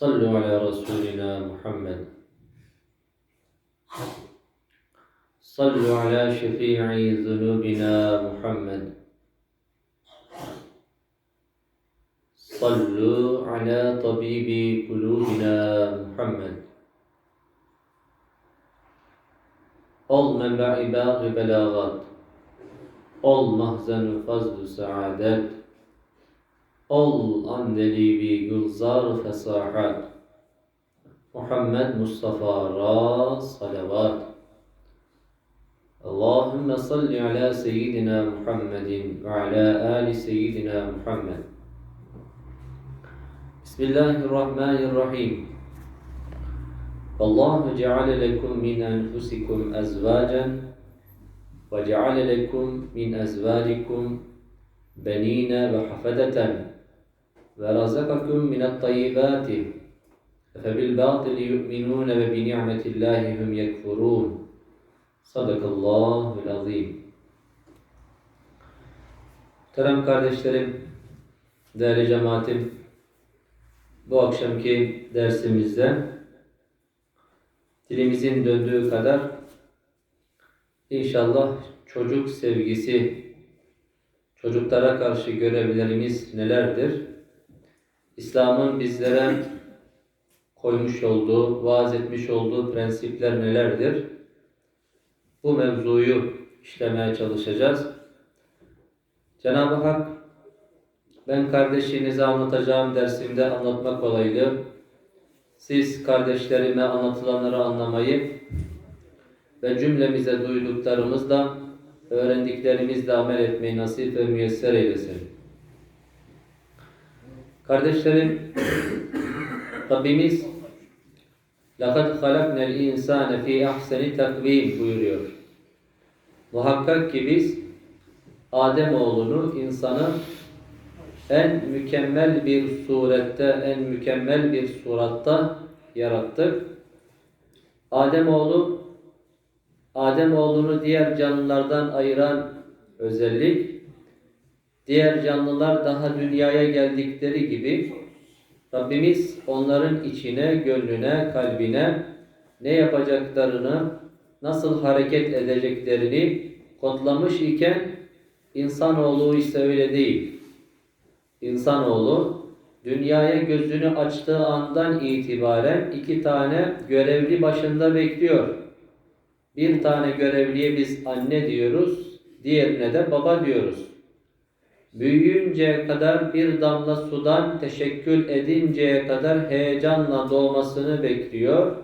صلوا على رسولنا محمد. صلوا على شفيع ذنوبنا محمد. صلوا على طبيب قلوبنا محمد. Ol menba'i bâgı belâgat Ol mahzen fazl saadet Ol andelibi gulzar fesahat. محمد Mustafa ra salavat. اللهم صل على سيدنا محمد وعلى آل سيدنا محمد بسم الله الرحمن الرحيم اللهم جعل لكم من أنفسكم أزواجا وجعل لكم من أزواجكم بنين وحفدة minat tayyibati. Febil batili yu'minun ve bi ni'metillahi hum yekfurun. Sadakallahul azim. Muhterem kardeşlerim, değerli cemaatim, bu akşamki dersimizde dilimizin döndüğü kadar inşallah çocuk sevgisi, çocuklara karşı görevlerimiz nelerdir? İslam'ın bizlere koymuş olduğu, vaaz etmiş olduğu prensipler nelerdir? Bu mevzuyu işlemeye çalışacağız. Cenab-ı Hak ben kardeşinize anlatacağım dersimde anlatmak olaydı. Siz kardeşlerime anlatılanları anlamayı ve cümlemize duyduklarımızla, öğrendiklerimizle amel etmeyi nasip ve müyesser eylesin. Kardeşlerim, Rabbimiz لَقَدْ خَلَقْنَا الْاِنْسَانَ ف۪ي اَحْسَنِ takvim buyuruyor. Muhakkak ki biz Ademoğlunu, insanı en mükemmel bir surette, en mükemmel bir suratta yarattık. Ademoğlu, Ademoğlunu diğer canlılardan ayıran özellik, diğer canlılar daha dünyaya geldikleri gibi Rabbimiz onların içine, gönlüne, kalbine ne yapacaklarını, nasıl hareket edeceklerini kodlamış iken insanoğlu ise öyle değil. İnsanoğlu dünyaya gözünü açtığı andan itibaren iki tane görevli başında bekliyor. Bir tane görevliye biz anne diyoruz, diğerine de baba diyoruz. Büyüyünceye kadar bir damla sudan teşekkül edinceye kadar heyecanla doğmasını bekliyor.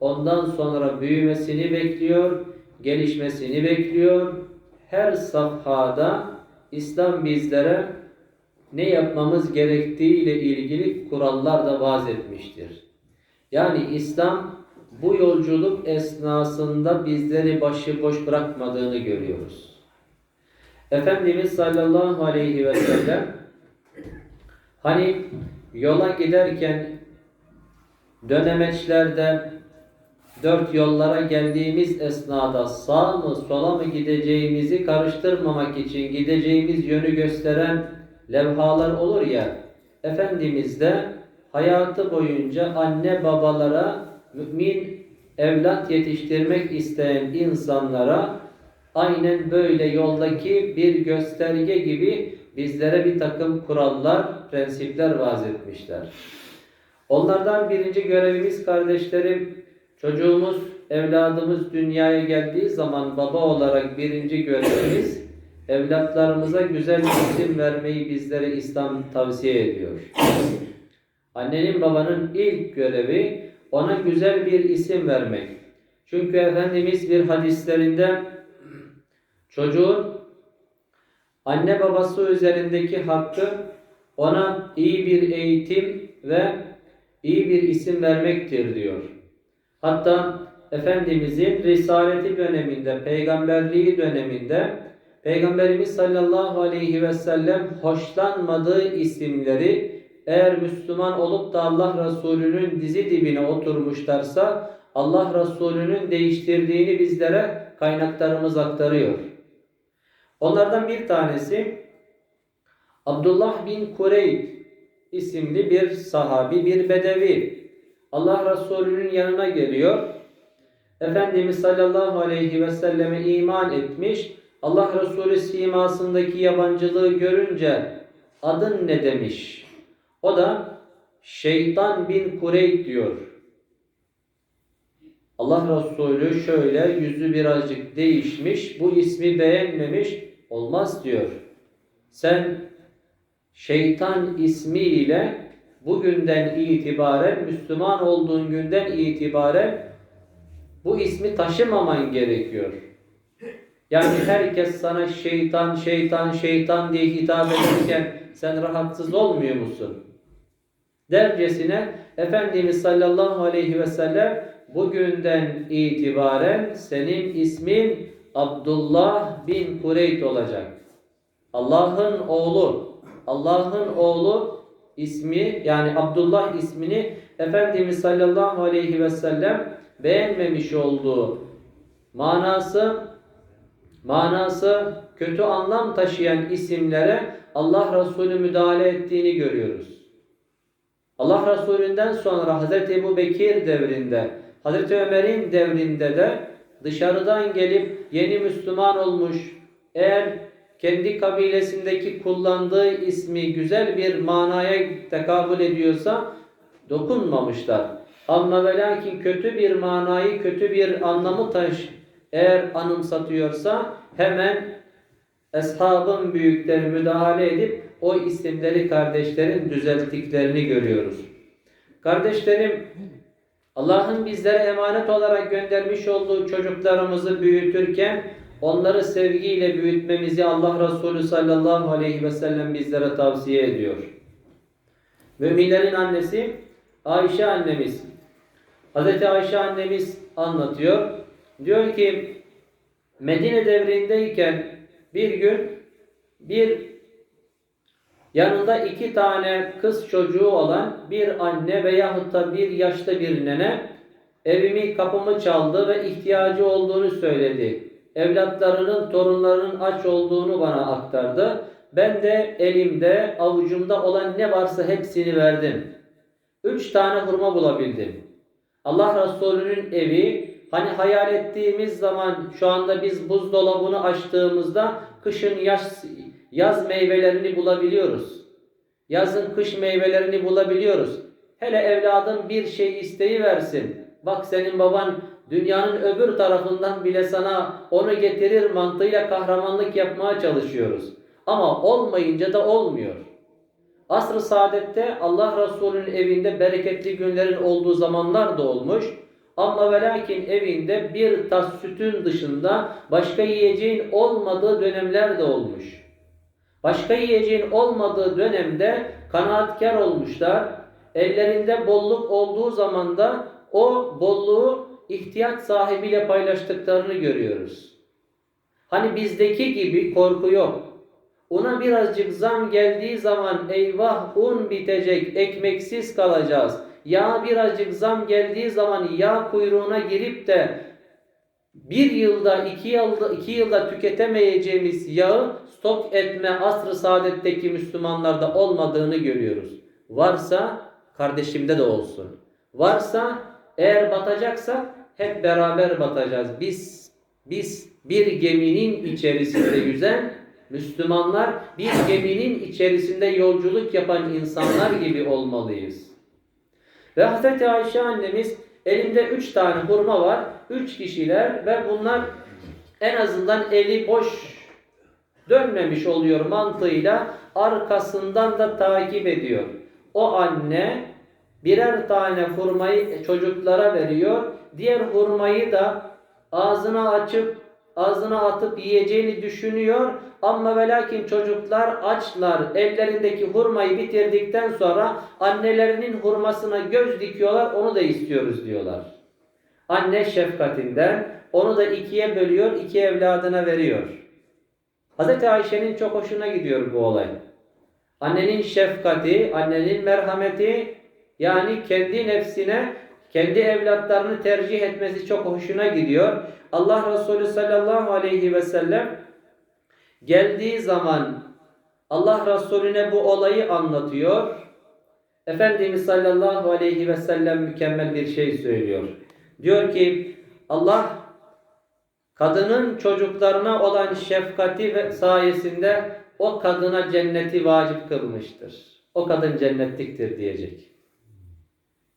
Ondan sonra büyümesini bekliyor, gelişmesini bekliyor. Her safhada İslam bizlere ne yapmamız gerektiği ile ilgili kurallar da vaz etmiştir. Yani İslam bu yolculuk esnasında bizleri başıboş bırakmadığını görüyoruz. Efendimiz sallallahu aleyhi ve sellem hani yola giderken dönemeçlerde dört yollara geldiğimiz esnada sağ mı sola mı gideceğimizi karıştırmamak için gideceğimiz yönü gösteren levhalar olur ya Efendimiz de hayatı boyunca anne babalara mümin evlat yetiştirmek isteyen insanlara aynen böyle yoldaki bir gösterge gibi bizlere bir takım kurallar, prensipler vaz etmişler. Onlardan birinci görevimiz kardeşlerim, çocuğumuz, evladımız dünyaya geldiği zaman baba olarak birinci görevimiz evlatlarımıza güzel isim vermeyi bizlere İslam tavsiye ediyor. Annenin babanın ilk görevi ona güzel bir isim vermek. Çünkü Efendimiz bir hadislerinde çocuğun anne babası üzerindeki hakkı ona iyi bir eğitim ve iyi bir isim vermektir diyor. Hatta Efendimizin Risaleti döneminde, peygamberliği döneminde Peygamberimiz sallallahu aleyhi ve sellem hoşlanmadığı isimleri eğer Müslüman olup da Allah Resulü'nün dizi dibine oturmuşlarsa Allah Resulü'nün değiştirdiğini bizlere kaynaklarımız aktarıyor. Onlardan bir tanesi Abdullah bin Kureyb isimli bir sahabi, bir bedevi. Allah Resulü'nün yanına geliyor. Efendimiz sallallahu aleyhi ve selleme iman etmiş. Allah Resulü simasındaki yabancılığı görünce adın ne demiş? O da Şeytan bin Kureyb diyor. Allah Resulü şöyle yüzü birazcık değişmiş, bu ismi beğenmemiş, olmaz diyor. Sen şeytan ismiyle bugünden itibaren, Müslüman olduğun günden itibaren bu ismi taşımaman gerekiyor. Yani herkes sana şeytan, şeytan, şeytan diye hitap ederken sen rahatsız olmuyor musun? Dercesine Efendimiz sallallahu aleyhi ve sellem bugünden itibaren senin ismin Abdullah bin Kureyt olacak. Allah'ın oğlu, Allah'ın oğlu ismi yani Abdullah ismini Efendimiz sallallahu aleyhi ve sellem beğenmemiş olduğu manası manası kötü anlam taşıyan isimlere Allah Resulü müdahale ettiğini görüyoruz. Allah Resulü'nden sonra Hazreti Ebu Bekir devrinde, Hazreti Ömer'in devrinde de dışarıdan gelip yeni Müslüman olmuş, eğer kendi kabilesindeki kullandığı ismi güzel bir manaya tekabül ediyorsa dokunmamışlar. Ama ve lakin kötü bir manayı, kötü bir anlamı taş eğer anımsatıyorsa hemen eshabın büyükleri müdahale edip o isimleri kardeşlerin düzelttiklerini görüyoruz. Kardeşlerim Allah'ın bizlere emanet olarak göndermiş olduğu çocuklarımızı büyütürken onları sevgiyle büyütmemizi Allah Resulü sallallahu aleyhi ve sellem bizlere tavsiye ediyor. Müminlerin annesi Ayşe annemiz. Hazreti Ayşe annemiz anlatıyor. Diyor ki Medine devrindeyken bir gün bir yanında iki tane kız çocuğu olan bir anne veyahut da bir yaşlı bir nene evimi kapımı çaldı ve ihtiyacı olduğunu söyledi. Evlatlarının, torunlarının aç olduğunu bana aktardı. Ben de elimde, avucumda olan ne varsa hepsini verdim. Üç tane hurma bulabildim. Allah Resulü'nün evi, hani hayal ettiğimiz zaman şu anda biz buzdolabını açtığımızda kışın yaz, yaz meyvelerini bulabiliyoruz. Yazın kış meyvelerini bulabiliyoruz. Hele evladın bir şey isteği versin. Bak senin baban dünyanın öbür tarafından bile sana onu getirir mantığıyla kahramanlık yapmaya çalışıyoruz. Ama olmayınca da olmuyor. Asr-ı saadette Allah Resulü'nün evinde bereketli günlerin olduğu zamanlar da olmuş. Ama ve lakin evinde bir tas sütün dışında başka yiyeceğin olmadığı dönemler de olmuş. Başka yiyeceğin olmadığı dönemde kanaatkar olmuşlar. Ellerinde bolluk olduğu zaman da o bolluğu ihtiyaç sahibiyle paylaştıklarını görüyoruz. Hani bizdeki gibi korku yok. Una birazcık zam geldiği zaman eyvah un bitecek, ekmeksiz kalacağız. Yağ birazcık zam geldiği zaman yağ kuyruğuna girip de bir yılda, iki yılda, iki yılda tüketemeyeceğimiz yağı stok etme asr-ı saadetteki Müslümanlarda olmadığını görüyoruz. Varsa kardeşimde de olsun. Varsa eğer batacaksa hep beraber batacağız. Biz biz bir geminin içerisinde yüzen Müslümanlar bir geminin içerisinde yolculuk yapan insanlar gibi olmalıyız. Ve Hazreti Ayşe annemiz elinde üç tane hurma var. Üç kişiler ve bunlar en azından eli boş dönmemiş oluyor mantığıyla arkasından da takip ediyor. O anne birer tane hurmayı çocuklara veriyor. Diğer hurmayı da ağzına açıp ağzına atıp yiyeceğini düşünüyor. Ama ve lakin çocuklar açlar. Ellerindeki hurmayı bitirdikten sonra annelerinin hurmasına göz dikiyorlar. Onu da istiyoruz diyorlar. Anne şefkatinden onu da ikiye bölüyor, iki evladına veriyor. Hz. Ayşe'nin çok hoşuna gidiyor bu olay. Annenin şefkati, annenin merhameti yani kendi nefsine, kendi evlatlarını tercih etmesi çok hoşuna gidiyor. Allah Resulü sallallahu aleyhi ve sellem geldiği zaman Allah Resulüne bu olayı anlatıyor. Efendimiz sallallahu aleyhi ve sellem mükemmel bir şey söylüyor. Diyor ki Allah kadının çocuklarına olan şefkati ve sayesinde o kadına cenneti vacip kılmıştır. O kadın cennetliktir diyecek.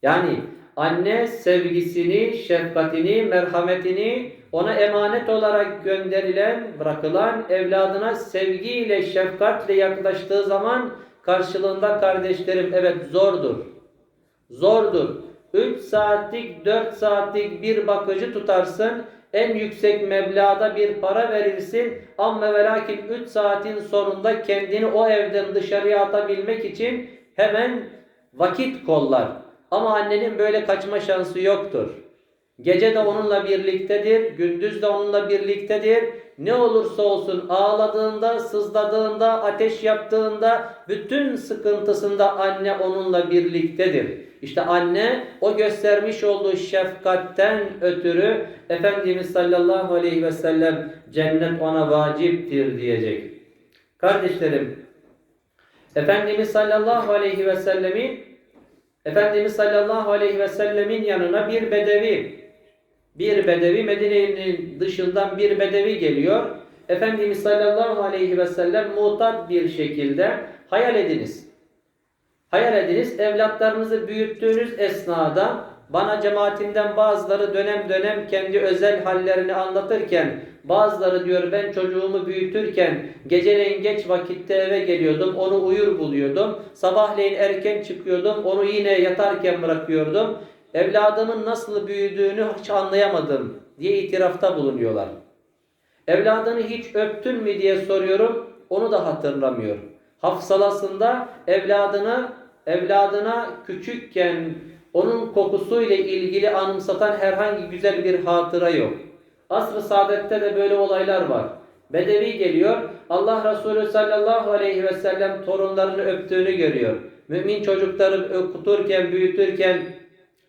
Yani anne sevgisini, şefkatini, merhametini ona emanet olarak gönderilen, bırakılan evladına sevgiyle, şefkatle yaklaştığı zaman karşılığında kardeşlerim evet zordur. Zordur. 3 saatlik, 4 saatlik bir bakıcı tutarsın, en yüksek meblağda bir para verirsin ama ve lakin 3 saatin sonunda kendini o evden dışarıya atabilmek için hemen vakit kollar. Ama annenin böyle kaçma şansı yoktur. Gece de onunla birliktedir, gündüz de onunla birliktedir. Ne olursa olsun ağladığında, sızladığında, ateş yaptığında bütün sıkıntısında anne onunla birliktedir. İşte anne o göstermiş olduğu şefkatten ötürü Efendimiz sallallahu aleyhi ve sellem cennet ona vaciptir diyecek. Kardeşlerim, Efendimiz sallallahu aleyhi ve sellemin Efendimiz sallallahu aleyhi ve sellemin yanına bir bedevi bir bedevi Medine'nin dışından bir bedevi geliyor. Efendimiz sallallahu aleyhi ve sellem muhtat bir şekilde hayal ediniz. Hayal ediniz evlatlarınızı büyüttüğünüz esnada bana cemaatimden bazıları dönem dönem kendi özel hallerini anlatırken bazıları diyor ben çocuğumu büyütürken geceleyin geç vakitte eve geliyordum onu uyur buluyordum sabahleyin erken çıkıyordum onu yine yatarken bırakıyordum evladımın nasıl büyüdüğünü hiç anlayamadım diye itirafta bulunuyorlar. Evladını hiç öptün mü diye soruyorum onu da hatırlamıyor. Hafsalasında evladını evladına küçükken onun kokusuyla ilgili anımsatan herhangi güzel bir hatıra yok. Asr-ı Saadet'te de böyle olaylar var. Bedevi geliyor, Allah Resulü sallallahu aleyhi ve sellem torunlarını öptüğünü görüyor. Mümin çocukları okuturken, büyütürken,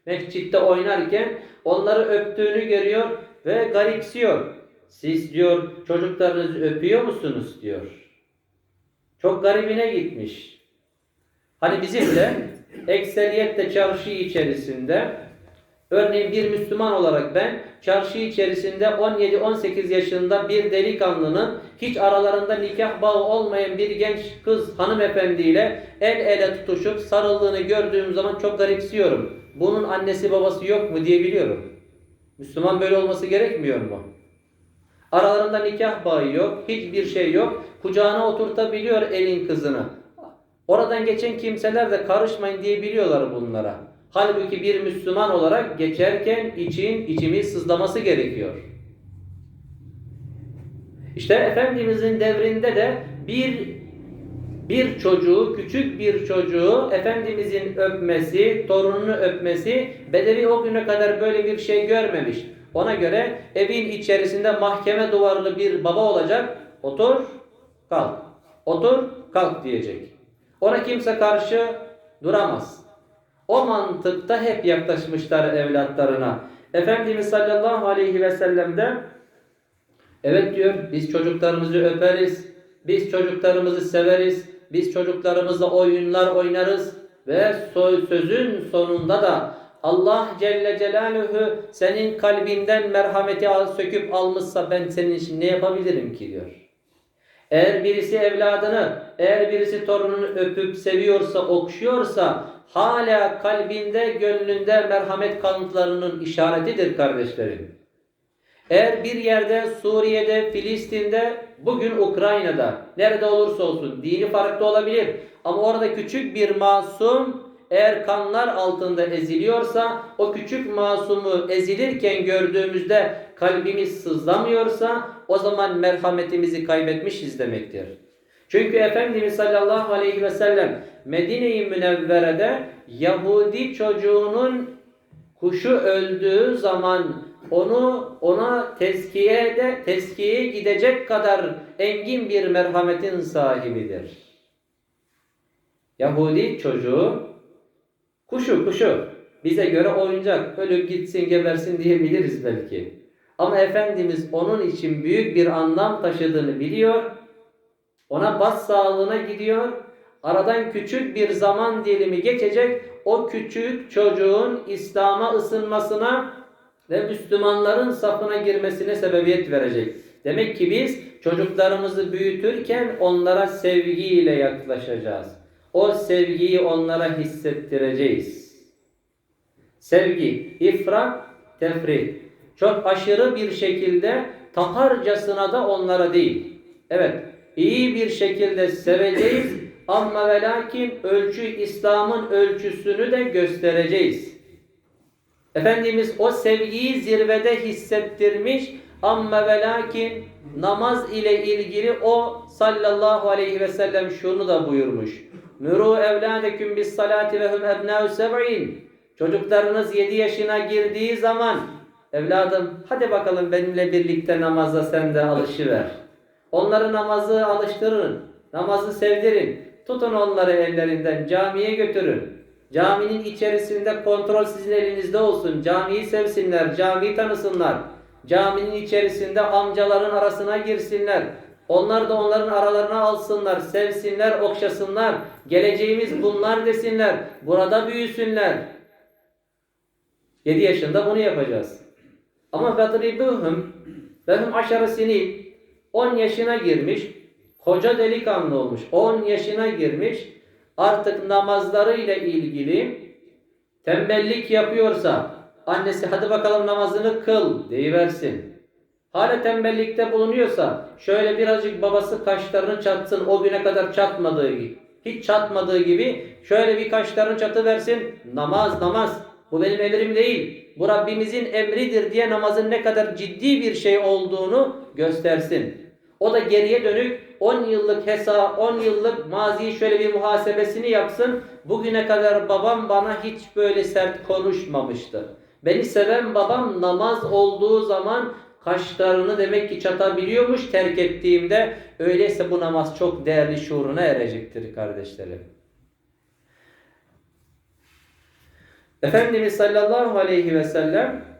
mescitte oynarken onları öptüğünü görüyor ve garipsiyor. Siz diyor çocuklarınızı öpüyor musunuz diyor. Çok garibine gitmiş. Hani bizim de ekseriyetle çarşı içerisinde örneğin bir Müslüman olarak ben çarşı içerisinde 17-18 yaşında bir delikanlının hiç aralarında nikah bağı olmayan bir genç kız hanımefendiyle el ele tutuşup sarıldığını gördüğüm zaman çok garipsiyorum. Bunun annesi babası yok mu diye biliyorum. Müslüman böyle olması gerekmiyor mu? Aralarında nikah bağı yok, hiçbir şey yok. Kucağına oturtabiliyor elin kızını. Oradan geçen kimseler de karışmayın diye biliyorlar bunlara. Halbuki bir Müslüman olarak geçerken için içimiz sızlaması gerekiyor. İşte Efendimizin devrinde de bir bir çocuğu, küçük bir çocuğu Efendimizin öpmesi, torununu öpmesi, Bedevi o güne kadar böyle bir şey görmemiş. Ona göre evin içerisinde mahkeme duvarlı bir baba olacak. Otur, kalk. Otur, kalk diyecek. Ona kimse karşı duramaz. O mantıkta hep yaklaşmışlar evlatlarına. Efendimiz sallallahu aleyhi ve sellem'de evet diyor biz çocuklarımızı öperiz, biz çocuklarımızı severiz, biz çocuklarımızla oyunlar oynarız ve sözün sonunda da Allah Celle Celaluhu senin kalbinden merhameti söküp almışsa ben senin için ne yapabilirim ki diyor. Eğer birisi evladını, eğer birisi torununu öpüp seviyorsa, okşuyorsa hala kalbinde, gönlünde merhamet kanıtlarının işaretidir kardeşlerim. Eğer bir yerde Suriye'de, Filistin'de, bugün Ukrayna'da, nerede olursa olsun dini farklı olabilir. Ama orada küçük bir masum eğer kanlar altında eziliyorsa, o küçük masumu ezilirken gördüğümüzde kalbimiz sızlamıyorsa, o zaman merhametimizi kaybetmişiz demektir. Çünkü Efendimiz sallallahu aleyhi ve sellem Medine-i Münevvere'de Yahudi çocuğunun kuşu öldüğü zaman onu ona tezkiye de tezkiyeye gidecek kadar engin bir merhametin sahibidir. Yahudi çocuğu kuşu kuşu bize göre oyuncak ölüp gitsin gebersin diyebiliriz belki. Ama Efendimiz onun için büyük bir anlam taşıdığını biliyor. Ona bas sağlığına gidiyor. Aradan küçük bir zaman dilimi geçecek. O küçük çocuğun İslam'a ısınmasına ve Müslümanların safına girmesine sebebiyet verecek. Demek ki biz çocuklarımızı büyütürken onlara sevgiyle yaklaşacağız. O sevgiyi onlara hissettireceğiz. Sevgi, ifrat, tefrit. Çok aşırı bir şekilde taharcasına da onlara değil. Evet, iyi bir şekilde seveceğiz ama ve lakin ölçü İslam'ın ölçüsünü de göstereceğiz. Efendimiz o sevgiyi zirvede hissettirmiş ama ve lakin namaz ile ilgili o sallallahu aleyhi ve sellem şunu da buyurmuş. Nuru evladeküm bis salati ve hum ebnâ'u seb'in. Çocuklarınız 7 yaşına girdiği zaman evladım hadi bakalım benimle birlikte namaza sen de alışıver. Onları namazı alıştırın. Namazı sevdirin. Tutun onları ellerinden camiye götürün. Caminin içerisinde kontrol sizin elinizde olsun. Camiyi sevsinler, camiyi tanısınlar. Caminin içerisinde amcaların arasına girsinler. Onlar da onların aralarına alsınlar, sevsinler, okşasınlar. Geleceğimiz bunlar desinler. Burada büyüsünler. 7 yaşında bunu yapacağız. Ama vadribuhum ve hum aşara sinin 10 yaşına girmiş, koca delikanlı olmuş. 10 yaşına girmiş, artık namazlarıyla ilgili tembellik yapıyorsa annesi hadi bakalım namazını kıl deyiversin. Hala tembellikte bulunuyorsa şöyle birazcık babası kaşlarını çatsın o güne kadar çatmadığı gibi. Hiç çatmadığı gibi şöyle bir kaşlarını çatı versin. Namaz namaz. Bu benim emrim değil. Bu Rabbimizin emridir diye namazın ne kadar ciddi bir şey olduğunu göstersin. O da geriye dönük 10 yıllık hesa, 10 yıllık maziyi şöyle bir muhasebesini yapsın. Bugüne kadar babam bana hiç böyle sert konuşmamıştı. Beni seven babam namaz olduğu zaman kaşlarını demek ki çatabiliyormuş terk ettiğimde. Öyleyse bu namaz çok değerli şuuruna erecektir kardeşlerim. Efendimiz sallallahu aleyhi ve sellem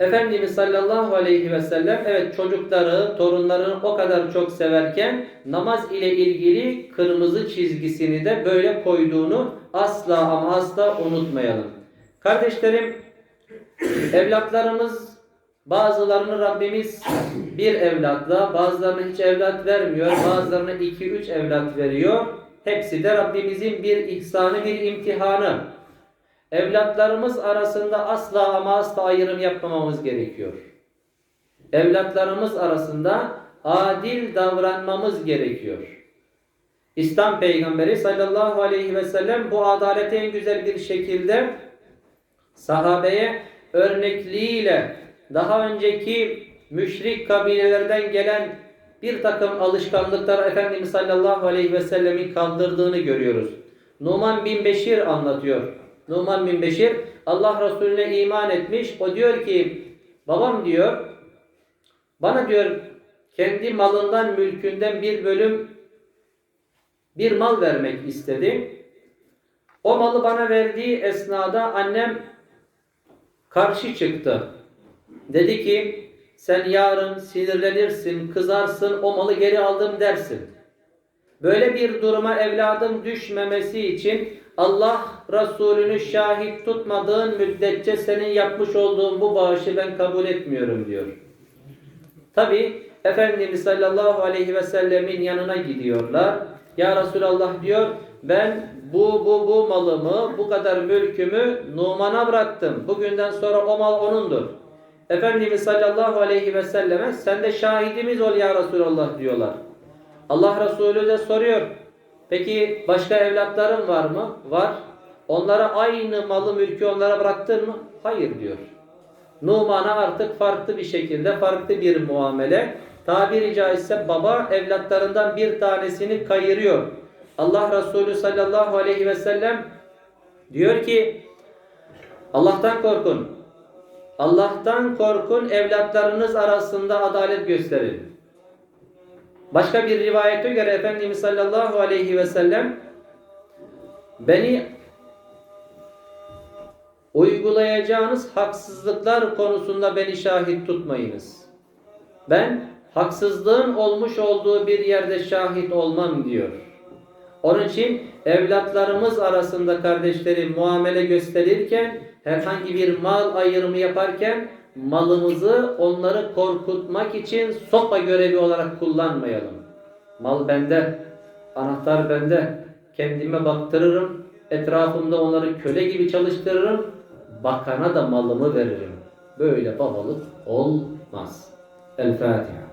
Efendimiz sallallahu aleyhi ve sellem evet çocukları, torunlarını o kadar çok severken namaz ile ilgili kırmızı çizgisini de böyle koyduğunu asla ama asla unutmayalım. Kardeşlerim, evlatlarımız bazılarını Rabbimiz bir evlatla, bazılarına hiç evlat vermiyor, bazılarına iki üç evlat veriyor. Hepsi de Rabbimizin bir ihsanı, bir imtihanı. Evlatlarımız arasında asla ama asla ayrım yapmamamız gerekiyor. Evlatlarımız arasında adil davranmamız gerekiyor. İslam peygamberi sallallahu aleyhi ve sellem bu adaleti en güzel bir şekilde sahabeye örnekliğiyle daha önceki müşrik kabilelerden gelen bir takım alışkanlıklar Efendimiz sallallahu aleyhi ve sellemin kaldırdığını görüyoruz. Numan bin Beşir anlatıyor. Numan bin Beşir Allah Resulüne iman etmiş. O diyor ki babam diyor bana diyor kendi malından mülkünden bir bölüm bir mal vermek istedi. O malı bana verdiği esnada annem karşı çıktı. Dedi ki sen yarın sinirlenirsin, kızarsın, o malı geri aldım dersin. Böyle bir duruma evladım düşmemesi için Allah Resulünü şahit tutmadığın müddetçe senin yapmış olduğun bu bağışı ben kabul etmiyorum diyor. Tabi Efendimiz sallallahu aleyhi ve sellemin yanına gidiyorlar. Ya Resulallah diyor ben bu bu bu malımı bu kadar mülkümü Numan'a bıraktım. Bugünden sonra o mal onundur. Efendimiz sallallahu aleyhi ve selleme sen de şahidimiz ol ya Resulallah diyorlar. Allah Resulü de soruyor. Peki başka evlatların var mı? Var. Onlara aynı malı mülkü onlara bıraktın mı? Hayır diyor. Numan'a artık farklı bir şekilde farklı bir muamele tabiri caizse baba evlatlarından bir tanesini kayırıyor. Allah Resulü sallallahu aleyhi ve sellem diyor ki Allah'tan korkun. Allah'tan korkun evlatlarınız arasında adalet gösterin. Başka bir rivayete göre Efendimiz sallallahu aleyhi ve sellem beni uygulayacağınız haksızlıklar konusunda beni şahit tutmayınız. Ben haksızlığın olmuş olduğu bir yerde şahit olmam diyor. Onun için evlatlarımız arasında kardeşlerim muamele gösterirken herhangi bir mal ayrımı yaparken malımızı onları korkutmak için sopa görevi olarak kullanmayalım. Mal bende, anahtar bende. Kendime baktırırım, etrafımda onları köle gibi çalıştırırım, bakana da malımı veririm. Böyle babalık olmaz. El Fatiha.